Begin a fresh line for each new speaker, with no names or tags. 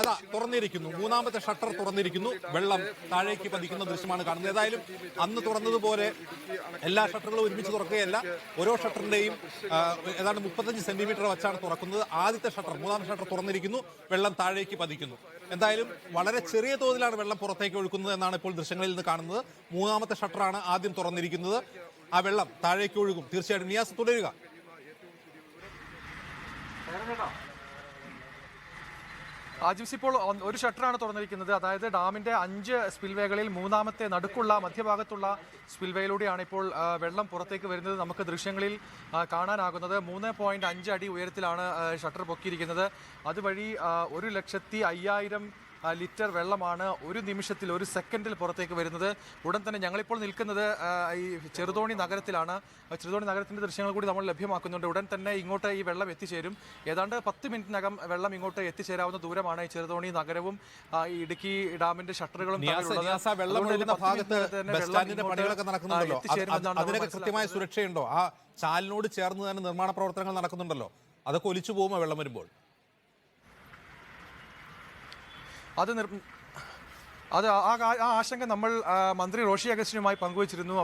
അതാ തുറന്നിരിക്കുന്നു. മൂന്നാമത്തെ ഷട്ടർ തുറന്നിരിക്കുന്നു. വെള്ളം താഴേക്ക് പതിക്കുന്ന ദൃശ്യമാണ് കാണുന്നത്. ഏതായാലും അന്ന് തുറന്നതുപോലെ എല്ലാ ഷട്ടറുകളും ഒരുമിച്ച് തുറക്കുകയല്ല. ഓരോ ഷട്ടറിന്റെയും ഏതാണ്ട് മുപ്പത്തഞ്ച് സെന്റിമീറ്റർ വച്ചാണ് തുറക്കുന്നത്. ആദ്യത്തെ ഷട്ടർ മൂന്നാമത്തെ ഷട്ടർ തുറന്നിരിക്കുന്നു. വെള്ളം താഴേക്ക് പതിക്കുന്നു. എന്തായാലും വളരെ ചെറിയ തോതിലാണ് വെള്ളം പുറത്തേക്ക് ഒഴുക്കുന്നത് എന്നാണ് ഇപ്പോൾ ദൃശ്യങ്ങളിൽ നിന്ന് കാണുന്നത്. മൂന്നാമത്തെ ഷട്ടറാണ് ആദ്യം തുറന്നിരിക്കുന്നത്. ആ വെള്ളം താഴേക്ക് ഒഴുകും. തീർച്ചയായിട്ടും നിയാസ് തുടരുക.
ആജിംസ് ഇപ്പോൾ ഒരു ഷട്ടറാണ് തുറന്നിരിക്കുന്നത്. അതായത് ഡാമിന്റെ അഞ്ച് സ്പിൽവേകളിൽ മൂന്നാമത്തെ നടുക്കുള്ള മധ്യഭാഗത്തുള്ള സ്പിൽവേയിലൂടെയാണ് ഇപ്പോൾ വെള്ളം പുറത്തേക്ക് വരുന്നത് നമുക്ക് ദൃശ്യങ്ങളിൽ കാണാനാകുന്നത്. മൂന്ന് പോയിന്റ് അഞ്ച് അടി ഉയരത്തിലാണ് ഷട്ടർ പൊക്കിയിരിക്കുന്നത്. അതുവഴി ഒരു ലക്ഷത്തി അയ്യായിരം ലിറ്റർ വെള്ളമാണ് ഒരു നിമിഷത്തിൽ ഒരു സെക്കൻഡിൽ പുറത്തേക്ക് വരുന്നത്. ഉടൻ തന്നെ ഞങ്ങളിപ്പോൾ നിൽക്കുന്നത് ഈ ചെറുതോണി നഗരത്തിലാണ്. ചെറുതോണി നഗരത്തിന്റെ ദൃശ്യങ്ങൾ കൂടി നമ്മൾ ലഭ്യമാക്കുന്നുണ്ട്. ഉടൻ തന്നെ ഇങ്ങോട്ട് ഈ വെള്ളം എത്തിച്ചേരും. ഏതാണ്ട് പത്ത് മിനിറ്റിനകം വെള്ളം ഇങ്ങോട്ട് എത്തിച്ചേരാവുന്ന ദൂരമാണ് ഈ ചെറുതോണി നഗരവും ഈ ഇടുക്കി ഡാമിന്റെ ഷട്ടറുകളും
കൃത്യമായ സുരക്ഷയുണ്ടോ? ആ ചാലിനോട് ചേർന്ന് തന്നെ നിർമ്മാണ പ്രവർത്തനങ്ങൾ നടക്കുന്നുണ്ടല്ലോ. അതൊക്കെ ഒലിച്ചു പോകുമോ വെള്ളം വരുമ്പോൾ.
അത് അത് ആ ആശങ്ക നമ്മൾ മന്ത്രി റോഷി അഗസ്റ്റിനുമായി പങ്കുവച്ചിരുന്നു.